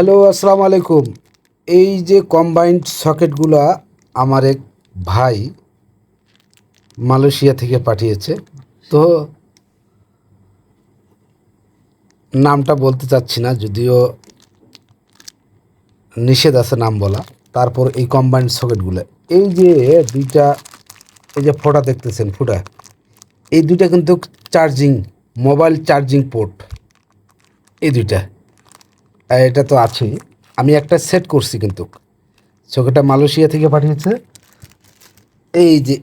Hello আসসালামু আলাইকুম এই যে কম্বাইন্ড সকেটগুলো আমার এক ভাই মালয়েশিয়া থেকে পাঠিয়েছে, তো নামটা বলতে চাচ্ছি না, যদিও নিষেধ আছে নাম বলা। তারপর এই কম্বাইন্ড সকেটগুলো এই যে দুইটা, এই যে ফোটা দেখতেছেন, ফুটা। এই দুইটা কিন্তু চার্জিং মোবাইল চার্জিং পোর্ট এই দুইটা। এটা তো আছেই। আমি একটা সেট করছি কিন্তু। সকেটটা মালয়েশিয়া থেকে পাঠিয়েছে। এই যে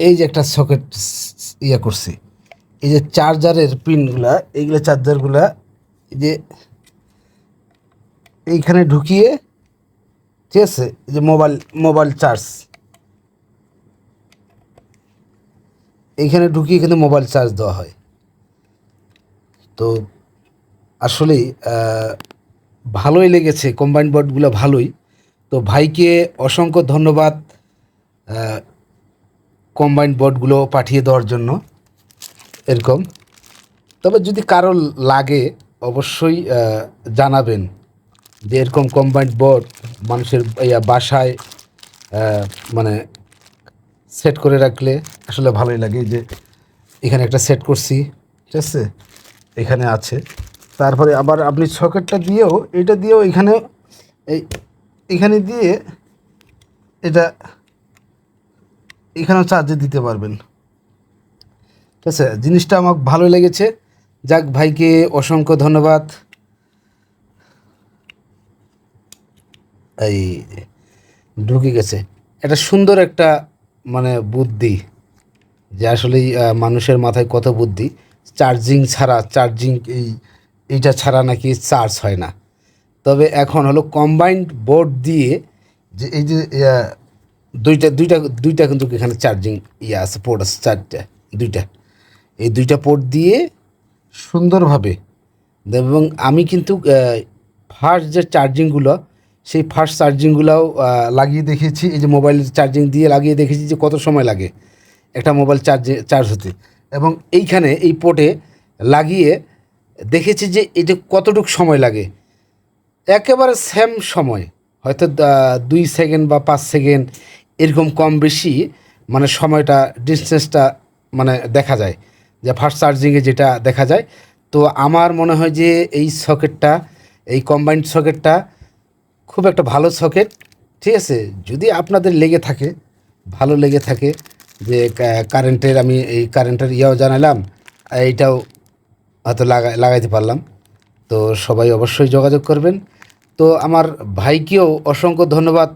এই যে একটা সকেট ইয়ে করছি। এই যে চার্জারের পিনগুলা এইগুলো চার্জারগুলা এই যে এইখানে ঢুকিয়ে, ঠিক আছে? এই যে মোবাইল মোবাইল চার্জ এইখানে ঢুকিয়ে কিন্তু মোবাইল চার্জ দেওয়া হয়। তো আসলেই ভালোই লেগেছে কম্বাইন্ড বোর্ডগুলো ভালোই। তো ভাইকে অসংখ্য ধন্যবাদ কম্বাইন্ড বোর্ডগুলো পাঠিয়ে দেওয়ার জন্য, এরকম। তবে যদি কারও লাগে, অবশ্যই জানাবেন যে এরকম কম্বাইন্ড বোর্ড মানুষের, ইয়া, বাসায় মানে সেট করে রাখলে আসলে ভালোই লাগে। যে এখানে একটা সেট করছি, ঠিক আছে? এখানে আছে। তারপরে আবার আপনি সকেটটা দিয়েও, এটা দিয়েও এখানে এই, এখানে দিয়ে এটা এখানেও চার্জে দিতে পারবেন। ঠিক আছে? জিনিসটা আমার ভালো লেগেছে। যাক ভাইকে অসংখ্য ধন্যবাদ। এই, ঢুকে গেছে। এটা সুন্দর একটা মানে বুদ্ধি যে আসলেই মানুষের মাথায় কত বুদ্ধি। চার্জিং ছাড়া, চার্জিং এই এইটা ছাড়া নাকি চার্জ হয় না। তবে এখন হলো কম্বাইন্ড বোর্ড দিয়ে যে এই যে দুইটা দুইটা দুইটা কিন্তু এখানে চার্জিং ইয়ে আছে পোর্ট আছে, চারটা, দুইটা। এই দুইটা পোর্ট দিয়ে সুন্দরভাবে এবং আমি কিন্তু ফার্স্ট যে চার্জিংগুলো সেই ফার্স্ট চার্জিংগুলোও লাগিয়ে দেখেছি। এই যে মোবাইল চার্জিং দিয়ে লাগিয়ে দেখেছি যে কত সময় লাগে একটা মোবাইল চার্জে চার্জ হতে। এবং এইখানে, এই পোর্টে লাগিয়ে দেখেছি যে এটা কতটুকু সময় লাগে। একেবারে সেম সময়, হয়তো দুই সেকেন্ড বা পাঁচ সেকেন্ড এরকম কম বেশি মানে সময়টা ডিস্টেন্সটা মানে দেখা যায়। যে ফার্স্ট চার্জিংয়ে যেটা দেখা যায়। তো আমার মনে হয় যে এই সকেটটা এই কম্বাইন্ড সকেটটা খুব একটা ভালো সকেট ঠিক আছে? যদি আপনাদের লেগে থাকে, ভালো লেগে থাকে, যে কারেন্টের আমি এই কারেন্টের ইয়েও জানালাম, এইটাও হয়তো লাগা লাগাইতে পারলাম। তো সবাই অবশ্যই যোগাযোগ করবেন। তো আমার ভাইকেও অসংখ্য ধন্যবাদ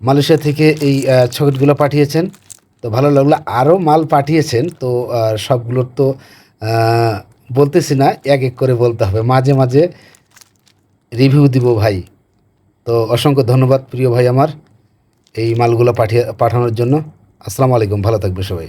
মালয়েশিয়া থেকে এই ছকেটগুলো পাঠিয়েছেন। তো ভালো লাগল, আরও মাল পাঠিয়েছেন। তো সবগুলোর তো বলতেছি না, এক এক করে বলতে হবে। মাঝে মাঝে রিভিউ দিব ভাই। তো অসংখ্য ধন্যবাদ প্রিয় ভাই আমার এই মালগুলো পাঠিয়ে পাঠানোর জন্য। আসসালামু আলাইকুম, ভালো থাকবে সবাই।